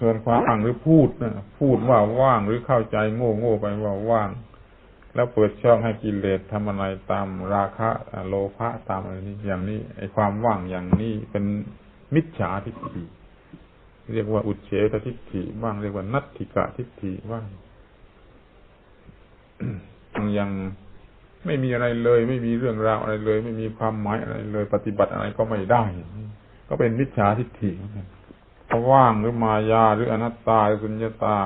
ส่วนความว่างหรือพูดนะพูดว่าว่างหรือเข้าใจโง่โง่ไปว่าว่าง แล้วเปิดช่องให้กิเลสทำอะไรตามราคะโลภะตามอะไรนี้อย่างนี้ไอ้ความว่างอย่างนี้เป็นมิจฉาทิฏฐิเรียกว่าอุเฉททิฏฐิบ้างเรียกว่านัตถิกะทิฏฐิบ้างยังไม่มีอะไรเลย ไม่มีเรื่องราวอะไรเลย ไม่มีความหมายอะไรเลย ปฏิบัติอะไรก็ไม่ได้ ก็เป็นมิจฉาทิฏฐิเพราะ ว่างหรือมายาหรืออนัตตาหรือสุญญตา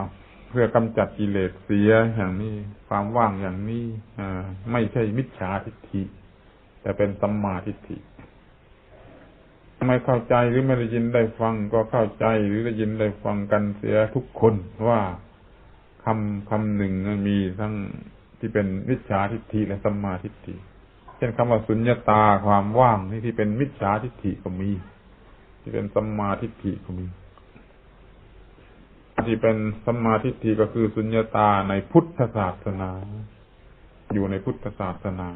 เพื่อกำจัดกิเลสเสียอย่างนี้ความว่างอย่างนี้อ่าไม่ใช่มิจฉาทิฏฐิ แต่เป็นสัมมาทิฏฐิไม่เข้าใจหรือไม่ได้ยินได้ฟังก็เข้าใจหรือได้ยินได้ฟังกันเสียทุกคนว่าคำคำหนึ่งมีทั้งที่เป็นมิจฉาทิฏฐิและสัมมาทิฏฐิ เช่นคำว่าสุญญาตาความว่างนี่ที่เป็นมิจฉาทิฏฐิก็มี ที่เป็นสัมมาทิฏฐิก็มี ที่เป็นสัมมาทิฏฐิก็คือสุญญตาในพุทธศาสนา อยู่ในพุทธศาสนา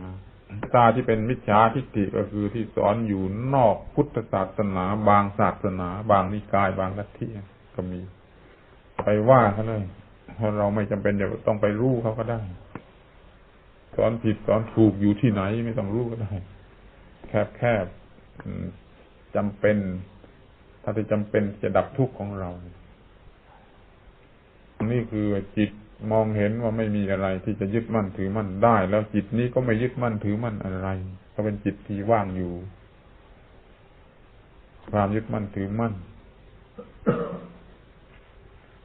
ตาที่เป็นมิจฉาทิฏฐิก็คือที่สอนอยู่นอกพุทธศาสนา บางศาสนา บางนิกาย บางลัทธิก็มีไปว่าเขาเลยเพราะเราไม่จำเป็นจะต้องไปรู้เขาก็ได้ สอนผิดสอนถูกอยู่ที่ไหนไม่ต้องรู้ก็ได้ แคบแคบจำเป็น ถ้าจะจำเป็นจะดับทุกข์ของเรา นี่คือจิตมองเห็นว่าไม่มีอะไรที่จะยึดมั่นถือมั่นได้ แล้วจิตนี้ก็ไม่ยึดมั่นถือมั่นอะไร ก็เป็นจิตที่ว่างอยู่ ความยึดมั่นถือมั่น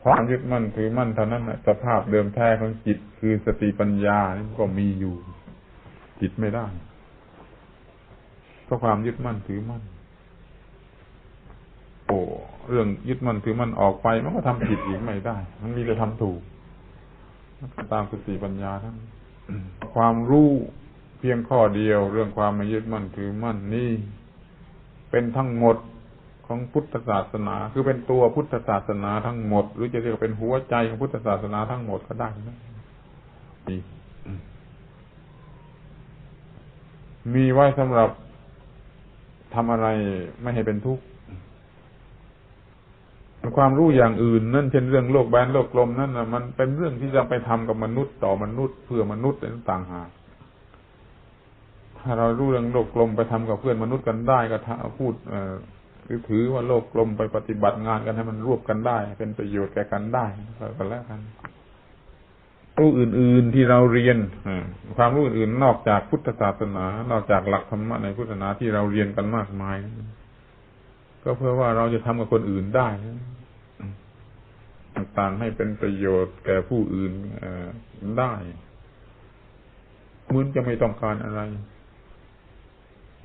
ความยึดมั่นถือมั่นเท่านั้นสภาพเดิมแท้ของจิตคือสติปัญญานี่ก็มีอยู่ จิตไม่ได้เพราะความยึดมั่นถือมั่น โอ้เรื่องยึดมั่นถือมั่นออกไป มันก็ทำผิดอีกไม่ได้ มันมีแต่ทำถูกตามสติปัญญาทั้งความรู้เพียงข้อเดียว เรื่องความไม่ยึดมั่นถือมั่นนี่ เป็นทั้งหมดของพุทธศาสนา คือเป็นตัวพุทธศาสนาทั้งหมด หรือจะเรียกเป็นหัวใจของพุทธศาสนาทั้งหมดก็ได้นะมีมีไว้สำหรับทำอะไรไม่ให้เป็นทุกข์ ความรู้อย่างอื่น นั่นเช่นเรื่องโลกแบนโลกกลมนั่นนะมันเป็นเรื่องที่จะไปทำกับมนุษย์ต่อมนุษย์เพื่อมนุษย์ต่างหากถ้าเรารู้เรื่องโลกกลมไปทำกับเพื่อนมนุษย์กันได้ก็พูดเอถือว่าโลกกลมไปปฏิบัติงานกันให้มันรวบกันได้ เป็นประโยชน์แก่กันได้ก็แล้วกันรู้อื่น ๆที่เราเรียนความรู้อื่นนอกจากพุทธศาสนา นอกจากหลักธรรมะในพุทธศาสนาที่เราเรียนกันมากมาย ก็เพื่อว่าเราจะทำกับคนอื่นได้ ต่างให้เป็นประโยชน์แก่ผู้อื่นได้เหมือนจะไม่ต้องการอะไร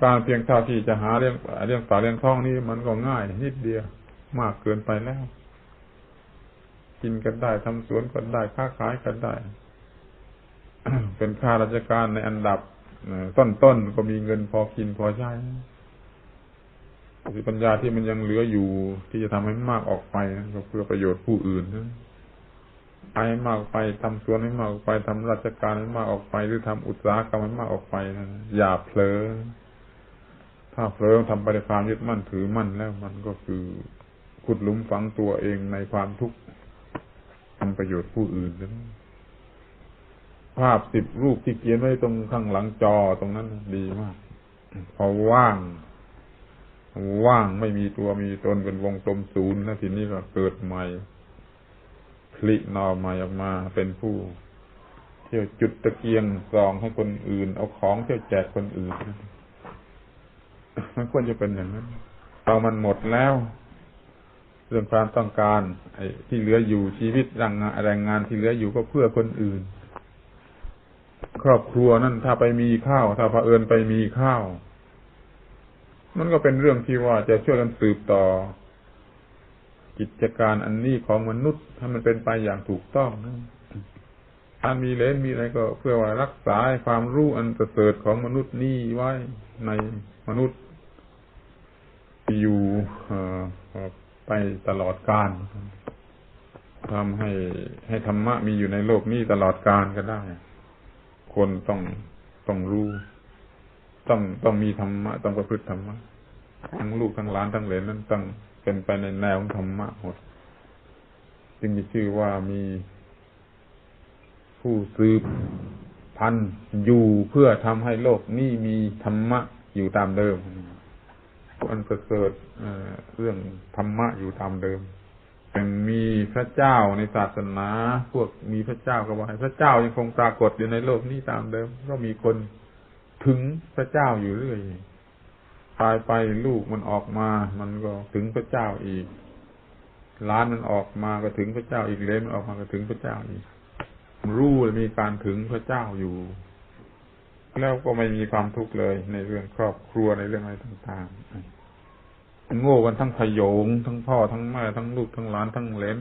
การเพียงเท่าที่จะหาเรื่องเรื่องป่าเรื่องท้องนี่มันก็ง่ายนิดเดียวมากเกินไปแล้ว กินกันได้ทำสวนกันได้ค้าขายกันได้ เป็นข้าราชการในอันดับต้นๆก็มีเงินพอกินพอใช้ สปัญญาที่มันยังเหลืออยู่ ที่จะทำให้มากออกไปก็เพื่อประโยชน์ผู้อื่นนะไปมากไปทำสวนให้มากไปทำราชการให้มากออกไป หรือทำอุตสาหกรรมให้มากออกไปนะอย่าเผลอ ถ้าเผลอทำไปในความยึดมั่นถือมั่นแล้วมันก็คือขุดหลุมฝังตัวเองในความทุกข์ทำประโยชน์ผู้อื่นนั้นภาพสิบรูปที่เขียนไว้ตรงข้างหลังจอตรงนั้นดีมาก พอว่าง ว่างไม่มีตัวมีตนเป็นวงกลมศูนย์แล้วทีนี้ก็เกิดใหม่พลินอใหม่ออกมาเป็นผู้เที่ยวจุดตะเกียงส่องให้คนอื่น เอาของเที่ยวแจกคนอื่นมันควรจะเป็นอย่างนั้นเอามันหมดแล้ว เรื่องความต้องการ ไอ้ที่เหลืออยู่ชีวิตแรงงานแรงงานที่เหลืออยู่ก็เพื่อคนอื่น ครอบครัวนั่นถ้าไปมีข้าว ถ้าเผอิญไปมีข้าว มันก็เป็นเรื่องที่ว่าจะช่วยกันสืบต่อ กิจการอันนี้ของมนุษย์ให้มันเป็นไปอย่างถูกต้องนะการมีเลนมีอะไรก็เพื่อว่ารักษาความรู้อันประเสริฐของมนุษย์นี้ไว้ในมนุษย์อยู่ไปตลอดกาลทำให้ให้ธรรมะมีอยู่ในโลกนี้ตลอดกาลก็ได้ คนต้องต้องรู้ ต้องต้องมีธรรมะต้องประพฤติธรรมะทั้งลูกทั้งหลานทั้งเหลนนั้นต้องเป็นไปในแนวของธรรมะหมดจึงมีชื่อว่ามีผู้สืบพันธุ์อยู่เพื่อทำให้โลกนี้มีธรรมะอยู่ตามเดิมอันประเสริฐเรื่องธรรมะอยู่ตามเดิมยังมีพระเจ้าในศาสนา พวกมีพระเจ้าก็ว่าให้พระเจ้ายังคงปรากฏอยู่ในโลกนี้ตามเดิม ก็มีคน ถึงพระเจ้าอยู่เรื่อยตายไปลูกมันออกมา มันก็ถึงพระเจ้าอีกล้านมันออกมาก็ถึงพระเจ้าอีกเลนมันออกมาก็ถึงพระเจ้าอีก รู้มีการถึงพระเจ้าอยู่ แล้วก็ไม่มีความทุกข์เลย ในเรื่องครอบครัวในเรื่องอะไรต่างๆโง่กันทั้งขยง ทั้งพ่อทั้งแม่ทั้งลูกทั้งหลานทั้งเลน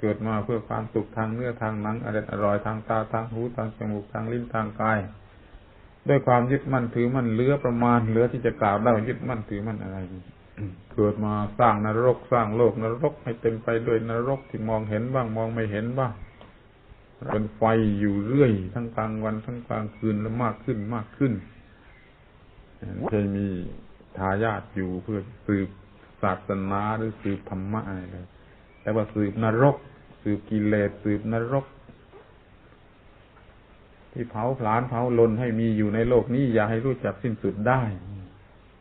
เกิดมาเพื่อความสุขทางเนื้อทางหนังอร่อยอร่อยทางตาทางหูทางจมูกทางลิ้นทางกาย ด้วยความยึดมั่นถือมั่นเลือประมาณเหลือที่จะกล่าวได้ยึดมั่นถือมั่นอะไรเกิดมาสร้างนรกสร้างโลกนรกให้เต็มไปด้วยนรกที่มองเห็นบ้างมองไม่เห็นบ้างเป็นไฟอยู่เรื่อย ทั้งกลางวันทั้งกลางคืนแล้วมากขึ้นมากขึ้นเคยมีทายาทอยู่เพื่อสืบศาสนาหรือสืบธรรมะอะไรเลยแต่ว่าสืบนรก สืบกิเลสสืบนรก ที่เผาผลาญเผาลนให้มีอยู่ในโลกนี้ อย่าให้รู้จักสิ้นสุดได้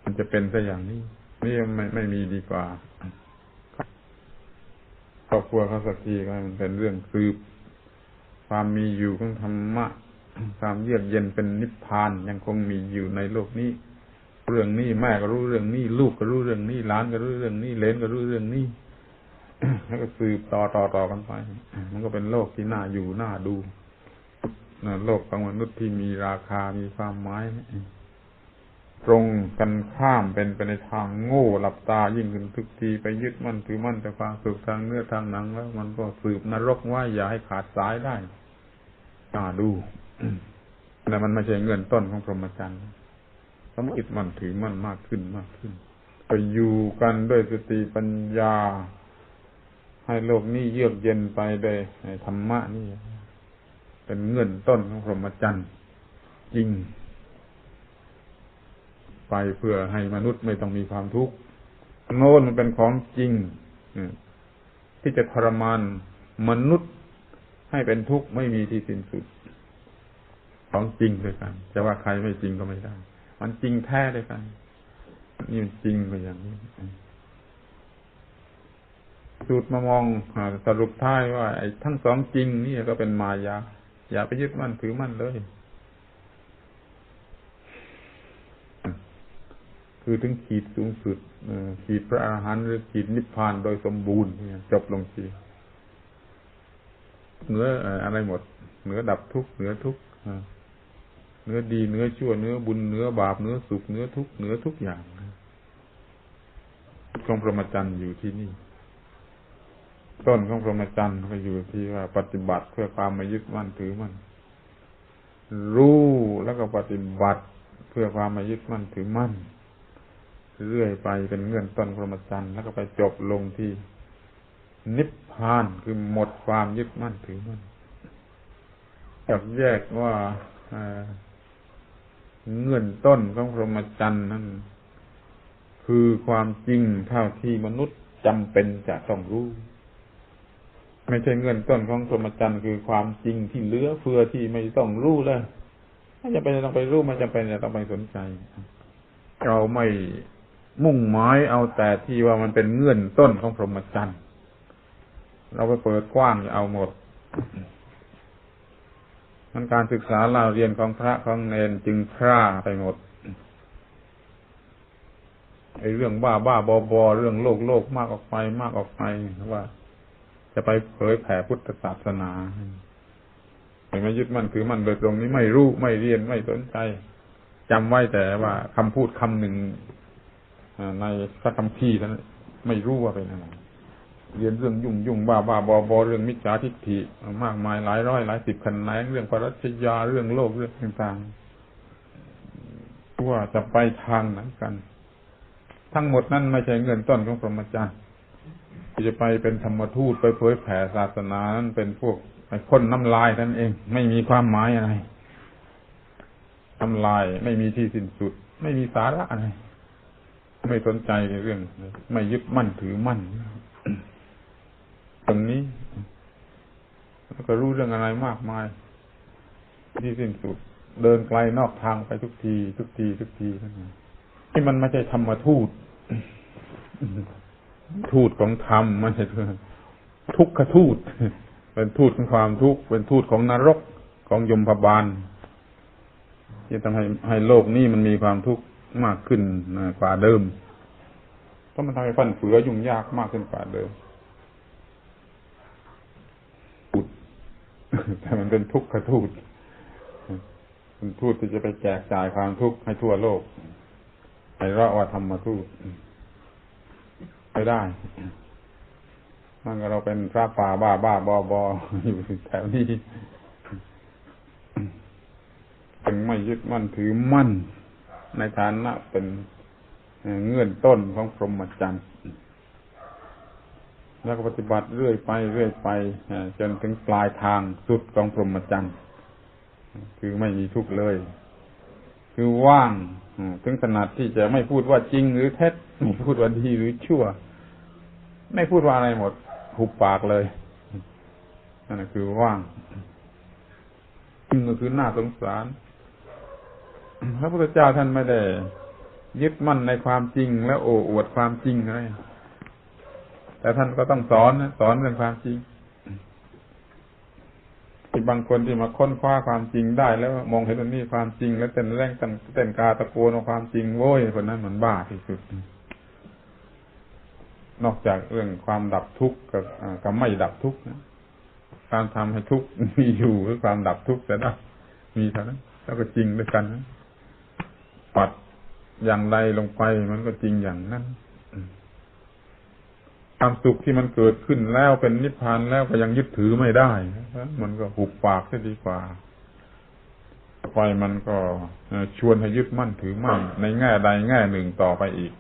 มันจะเป็นซะอย่างนี้ นี่ไม่ไม่มีดีกว่าครอบครัวเขาสักทีก็มันเป็นเรื่องสืบ ความมีอยู่ของธรรมะความเยือกเย็นเป็นนิพพานยังคงมีอยู่ในโลกนี้ เรื่องนี้แม่ก็รู้เรื่องนี้ ลูกก็รู้เรื่องนี้หลานก็รู้เรื่องนี้เลนก็รู้เรื่องนี้แล้วก็สืบต่อต่อต่อกันไป มันก็เป็นโลกที่น่าอยู่น่าดู โลกของมนุษย์ที่มีราคามีความหมายตรงกันข้ามเป็นไปในทางโง่หลับตายิ่งขึ้นทุกทีไปยึดมั่นถือมั่นแต่ความสุขทางเนื้อทางหนังแล้ว มันก็สืบนรกว่าอย่าให้ขาดสายได้ตาดูแต่มันไม่ใช่เงินต้นของพรหมจรรย์สมอิดมันถือมั่นมากขึ้นมากขึ้นไปอยู่กันด้วยสติปัญญา ให้โลกนี้เยือกเย็นไปโดยธรรมะนี่ เป็นเงินต้นของพรหมจรรย์จริง ไปเพื่อให้มนุษย์ไม่ต้องมีความทุกข์โน้นมันเป็นของจริงที่จะทรมานมนุษย์ให้เป็นทุกข์ไม่มีที่สิ้นสุด ของจริงด้วยกันจะว่าใครไม่จริงก็ไม่ได้ มันจริงแท้ด้วยกันนี่มันจริงไปอย่างนี้สูตรมามองสรุปท้ายว่าไอ้ทั้งสองจริงนี่ก็เป็นมายา อย่าไปยึดมั่นถือมั่นเลย คือถึงขีดสูงสุดขีดพระอาหารหันต์หรือขีดนิพพานโดยสมบูรณ์จบลงทีเนื้ออะไรหมด เนื้อดับทุกเนื้อทุกเนื้อดีเนื้อชั่วเนื้อบุญเนื้อบาปเนื้อสุขเนื้อทุกเนื้อทุกอย่างของพรหมจรรย์อยู่ที่นี่ ต้นของพรหมจรรย์ก็อยู่ที่ว่าปฏิบัติเพื่อความไม่ยึดมั่นถือมั่นรู้แล้วก็ปฏิบัติเพื่อความไม่ยึดมั่นถือมั่นเรื่อยไปเป็นเงื่อนต้นพรหมจรรย์แล้วก็ไปจบลงที่นิพพานคือหมดความยึดมั่นถือมั่นจับแยกว่าเงื่อนต้นของพรหมจรรย์นั้น คือความจริงเท่าที่มนุษย์จำเป็นจะต้องรู้ ไม่ใช่เงื่อนต้นของพรหมจรรย์คือความจริงที่เลือเฟือที่ไม่ต้องรู้เลยไม่จำเป็นต้องไปรู้ไม่จำเป็นจะต้องไปสนใจ เราไม่มุ่งหมายเอาแต่ที่ว่ามันเป็นเงื่อนต้นของพรหมจรรย์เราไปเปิดกว้างเอาหมด มันการศึกษาเราเรียนของพระของเนนจึงพร่าไปหมดไอ้เรื่องบ้าบ้าบอบอเรื่องโลกโลกมากออกไปมากออกไปว่า จะไปเผยแผ่พุทธศาสนาไม่ยึดมั่นคือมั่นโดยตรงนี้ไม่รู้ไม่เรียนไม่สนใจจำไว้แต่ว่าคำพูดคำหนึ่งในพระคัมภีร์นั้นไม่รู้ว่าเป็นอะไรเรียนเรื่องยุ่งยุ่งบ้าบ้าบอบอเรื่องมิจฉาทิฏฐิมากมายหลายร้อยหลายสิบคะแนนเรื่องปรัชญาเรื่องโลกเรื่องต่างๆว่าจะไปทางไหนกัน ทั้งหมดนั้นไม่ใช่เงินต้นของพรหมจรรย์ ที่จะไปเป็นธรรมทูตไปเผยแผ่ศาสนานั้นเป็นพวกไปพ่นน้ำลายนั่นเอง ไม่มีความหมายอะไรน้ำลายไม่มีที่สิ้นสุด ไม่มีสาระอะไรไม่สนใจในเรื่อง ไม่ยึดมั่นถือมั่น ตรงนี้ แล้วก็รู้เรื่องอะไรมากมาย ที่สิ้นสุด เดินไกลนอกทางไปทุกที ทุกที ทุกทีที่มันไม่ใช่ธรรมทูต ทูตของธรรมไม่ใช่ทุกขทูต เป็นทูตของความทุกข์เป็นทูตของนรกของยมพบาลที่ทำให้ให้โลกนี้มันมีความทุกข์มากขึ้นกว่าเดิมเพราะมันทำให้ฟันเฟือยุ่งยากมากขึ้นกว่าเดิมทูตแต่มันเป็นทุกขทูตเป็นทูตที่จะไปแจกจ่ายความทุกข์ให้ทั่วโลกไอ้เราว่าธรรมทูต ไปได้มันก็เราเป็นพระป่าบ้าบ้าบอบออยู่แถวนี้จึงไม่ยึดมั่นถือมั่น ในฐานะเป็นเงื่อนต้นของพรหมจรรย์แล้วก็ปฏิบัติเรื่อยไปเรื่อยไปจนถึงปลายทางสุดของพรหมจรรย์คือไม่มีทุกข์เลย คือว่างถึงขนาดที่จะไม่พูดว่าจริงหรือเท็จไม่พูดว่าดีหรือชั่ว ไม่พูดว่าอะไรหมด หุบปากเลย นั่นคือว่างจริงก็คือหน้าสงสาร พระพุทธเจ้าท่านไม่ได้ยึดมั่นในความจริงและโอ้อวดความจริงอะไรแต่ท่านก็ต้องสอนนะสอนเรื่องความจริงที่บางคนที่มาค้นคว้าความจริงได้แล้วมองเห็นว่านี่ความจริง แล้วเต้นแรงเต้นกาตะโกนความจริงโว้ยคนนั้นเหมันบ้าที่สุด นอกจากเรื่องความดับทุกข์กับกับไม่ดับทุกข์นะการทำให้ทุกข์มีอยู่หรือความดับทุกข์จะได้มีเท่านั้นแล้วก็จริงด้วยกันนะปัดอย่างใดลงไปมันก็จริงอย่างนั้นความสุขที่มันเกิดขึ้นแล้วเป็นนิพพานแล้วก็ยังยึดถือไม่ได้มันก็หุบปากจะดีกว่าไปมันก็ชวนให้ยึดมั่นถือมั่นในแง่ใดแง่หนึ่งต่อไปอีก